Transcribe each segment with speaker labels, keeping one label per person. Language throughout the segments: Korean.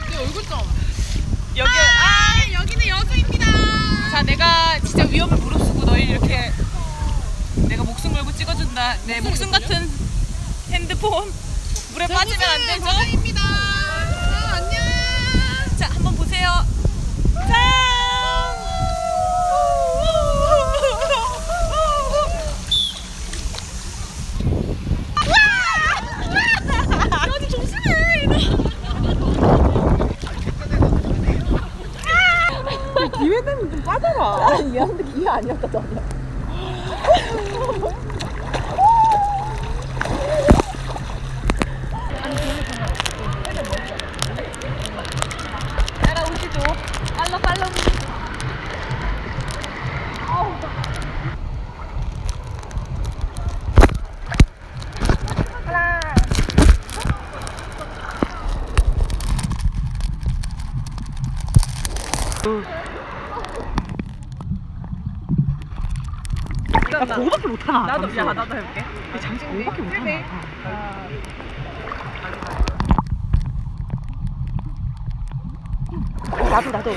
Speaker 1: 여기 얼굴 좀.
Speaker 2: 여기 아
Speaker 1: 여기는 여수입니다.
Speaker 2: 자 내가 진짜 위험을 무릅쓰고 너희 이렇게 내가 목숨 걸고 찍어준다 내 목숨 같은 핸드폰 물에 빠지면 안 되죠?
Speaker 1: 과장입니다. 아, 안녕.
Speaker 2: 자 한번 보세요 자 아주 조심해
Speaker 1: 기회 되면 좀 빠져라.
Speaker 2: 아니 미안한데 기회 따라오시죠. 팔로 팔로 나 그거밖에 못하나? 나도 야 나도 해볼게. 장식 그거밖에 못하나? 어, 나도 나도.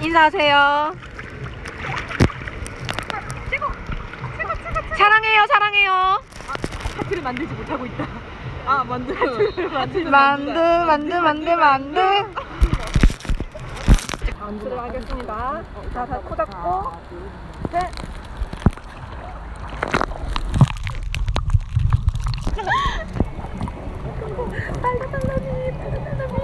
Speaker 2: 인사하세요. 사랑해요 사랑해요. 하트를 만들지 못하고 있다 아 만두. 만두 만두 만두 만두 만두. 만두를 하겠습니다. 자, 다코 닫고. 셋. 아, 저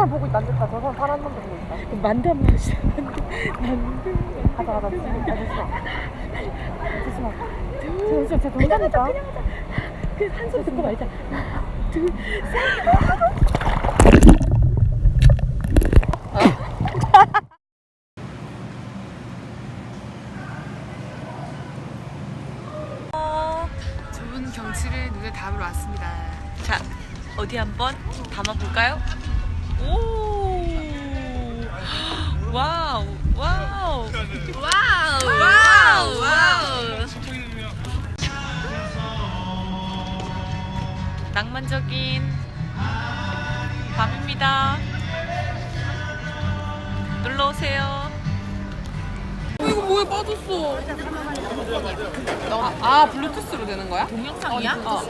Speaker 2: 사람 보고 있다, 안 됐다. 저 사람 파란 보고 있다. 만두 한번 하시다. 만두. 가자, 가자. 지금 가자. 잠시만. 저, 저, 저, 동감이다. 그한 소리 듣고 말자. 하나, 둘,
Speaker 1: 좋은 경치를 눈에 담으러 왔습니다.
Speaker 2: 자 어디 한번 담아볼까요? 오 와우 와우
Speaker 1: 와우, 와우, 와우.
Speaker 2: 낭만적인 밤입니다. 놀러 오세요.
Speaker 1: 이거 뭐에 빠졌어? 아, 아, 블루투스로 되는 거야?
Speaker 2: 동영상이야?
Speaker 1: 어.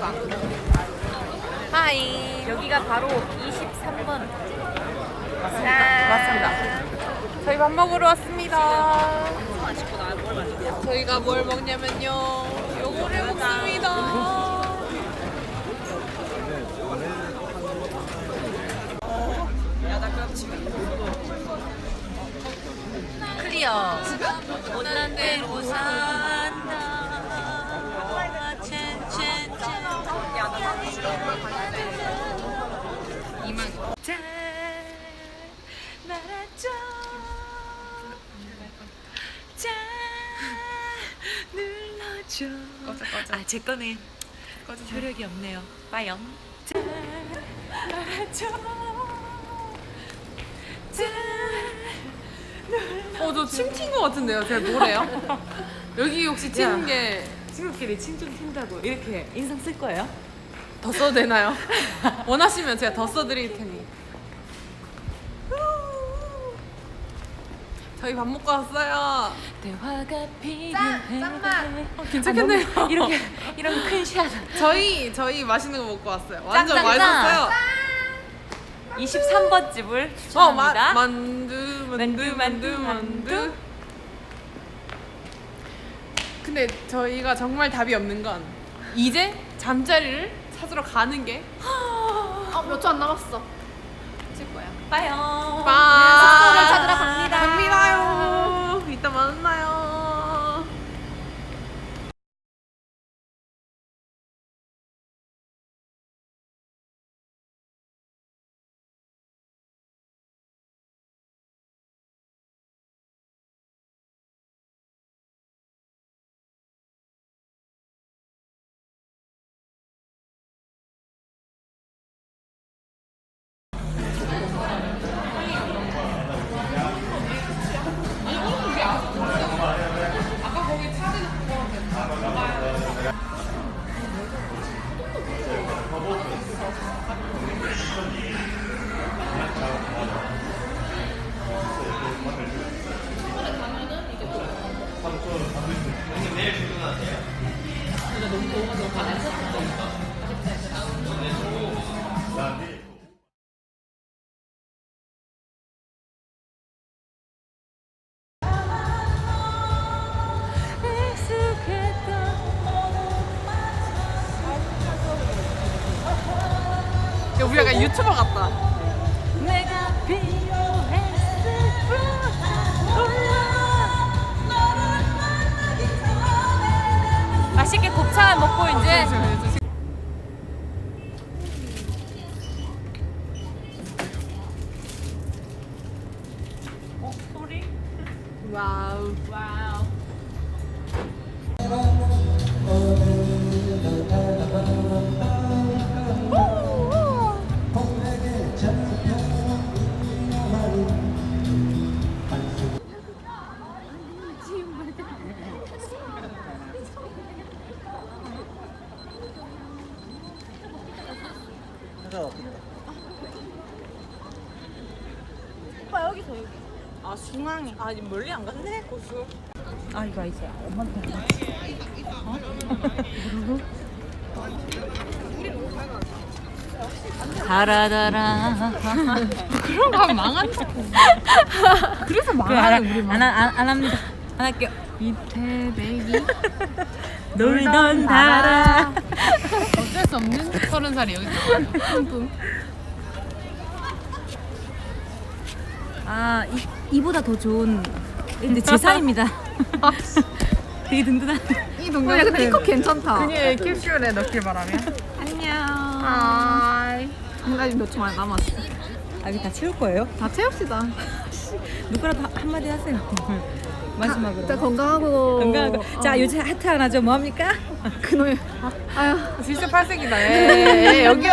Speaker 2: 하이. 여기가 바로 23번.
Speaker 1: 맞습니다. 저희 밥 먹으러 왔습니다. 저희가 뭘 먹냐면요. 요거를 먹습니다.
Speaker 2: 클리어. 못난 대로 산 눌러줘.
Speaker 1: 꺼져, 꺼져.
Speaker 2: 아, 제 거는 효력이 없네요. 잘
Speaker 1: 어, 저 침 튄 거 같은데요? 제가 뭐래요? 여기 혹시 튀는 게 더
Speaker 2: 친구끼리 침좀 튄다고 이렇게 인상 쓸 거예요?
Speaker 1: 써도 되나요? 원하시면 제가 더 써드릴 테니. 저희 밥 먹고 왔어요.
Speaker 2: 대화가 필요해.
Speaker 1: 짠맛. 어, 괜찮겠네요.
Speaker 2: 아, 너무 이렇게 이런 큰 샷.
Speaker 1: 저희 저희 맛있는 거 먹고 왔어요. 완전
Speaker 2: 짠, 짠,
Speaker 1: 맛있었어요.
Speaker 2: 23번 집을
Speaker 1: 어, 마,
Speaker 2: 추천합니다.
Speaker 1: 만두, 만두,
Speaker 2: 만두,
Speaker 1: 만두,
Speaker 2: 만두,
Speaker 1: 만두. 근데 저희가 정말 답이 없는 건 이제 잠자리를 찾으러 가는 게
Speaker 3: 어, 몇 초 안 남았어. 찍을 거야.
Speaker 2: 빠요.
Speaker 1: 빠.
Speaker 3: 숙소를 찾으러 갑니다.
Speaker 1: 갑니다 형님 내일 출근하세요? 근데 너무 더워서 반에 썼었으니까 우리 약간 유튜버 같다.
Speaker 2: 맛있게 곱창을 먹고 이제
Speaker 1: 아 중앙이 아 멀리 안 갔네? 고수.
Speaker 2: 아 이거 이제 엄마한테 달아달아
Speaker 1: 그런 거 하면 망한다. 그래서
Speaker 2: 그거 안,
Speaker 1: 망하는 우리
Speaker 2: 안, 안, 안 합니다. 안 할게요
Speaker 1: 밑에 내기
Speaker 2: 놀던 달아
Speaker 1: 어쩔 수 없는 서른 살이 여기 있어. 뿜뿜.
Speaker 2: 아 이, 이보다 더 좋은 근데 제 살입니다 되게 든든한
Speaker 1: 이
Speaker 3: 어, 야 근데 이거 괜찮다.
Speaker 1: 그녀의 캡슐에 넣길 바라면.
Speaker 3: 안녕.
Speaker 1: 하이.
Speaker 3: 한가지 몇초 만에 남았어.
Speaker 2: 아 이거 다 채울 거예요?
Speaker 3: 다 채웁시다.
Speaker 2: 누구라도 한- 한마디 하세요 마지막으로
Speaker 3: 일단 건강하고.
Speaker 2: 건강하고 자 요새 하트 하나죠 뭐합니까?
Speaker 3: 그놈의. 아유.
Speaker 1: 질색 팔색이다. 예, 예, 여기요.